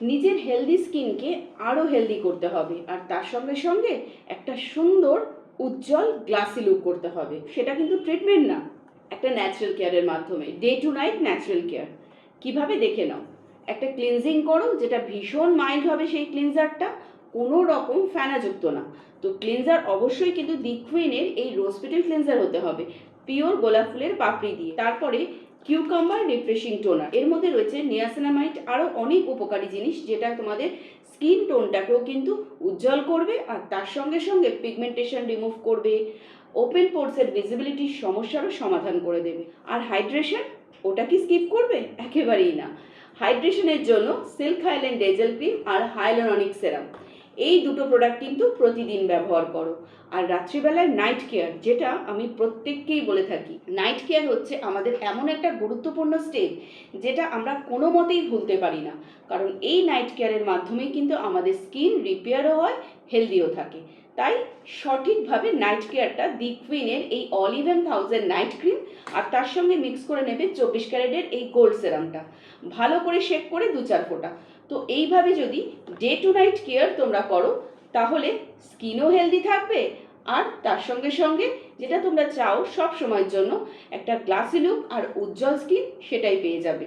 নিজের হেলদি স্কিনকে আরও হেলদি করতে হবে। আর তার সঙ্গে সঙ্গে একটা সুন্দর, উজ্জ্বল গ্লাসি লুক করতে হবে। সেটা কিন্তু ট্রিটমেন্ট না, একটা ন্যাচারাল কেয়ারের মাধ্যমে। Day to night natural care কীভাবে দেখে নাও? একটা ক্লিনজিং করো, যেটা ভীষণ মাইল্ড হবে সেই ক্লিনজারটা কোনো রকম ফ্যানাযুক্ত না। তো ক্লিনজার অবশ্যই কিন্তু দি কুইনের এই রোজপেটেল ক্লিনজার হতে হবে। পিওর গোলাপ ফুলের পাপড়ি দিয়ে। তারপরে কিউকাম্বার রিফ্রেশিং টোনার এর মধ্যে রয়েছে নিয়াসিনামাইট আরও অনেক উপকারী জিনিস যেটা তোমাদের স্কিন টোনটাকেও কিন্তু উজ্জ্বল করবে আর তার সঙ্গে সঙ্গে পিগমেন্টেশন রিমুভ করবে ওপেন পোর্সের ভিজিবিলিটির সমস্যারও সমাধান করে দেবে। আর হাইড্রেশন ওটা কি স্কিপ করবে? একেবারেই না। হাইড্রেশনের জন্য সিল্ক হাইল্যান্ড ডেজেল ক্রিম আর হাইলোরনিক সেরাম এই দুটো প্রোডাক্ট কিন্তু প্রতিদিন ব্যবহার করো। আর রাত্রিবেলায় নাইট কেয়ার যেটা আমি প্রত্যেককেই বলে থাকি নাইট কেয়ার হচ্ছে আমাদের এমন একটা গুরুত্বপূর্ণ স্টেজ যেটা আমরা কোনো মতেই ভুলতে পারি না। কারণ এই নাইট কেয়ারের মাধ্যমেই কিন্তু আমাদের স্কিন রিপেয়ারও হয় হেলদিও থাকে। তাই সঠিকভাবে নাইট কেয়ারটা দি কুইনের এই অলিভেন থাউজেন্ড নাইট ক্রিম আর তার সঙ্গে মিক্স করে নেবে চব্বিশ ক্যারেটের এই গোল্ড সেরামটা ভালো করে শেক করে দু চার ফোঁটা। তো এইভাবে যদি ডে টু নাইট কেয়ার তোমরা করো, তাহলে স্কিনও হেলদি থাকবে, আর তার সঙ্গে সঙ্গে যেটা তোমরা চাও সব সময়ের জন্য, একটা গ্লাসি লুক আর উজ্জ্বল স্কিন সেটাই পেয়ে যাবে।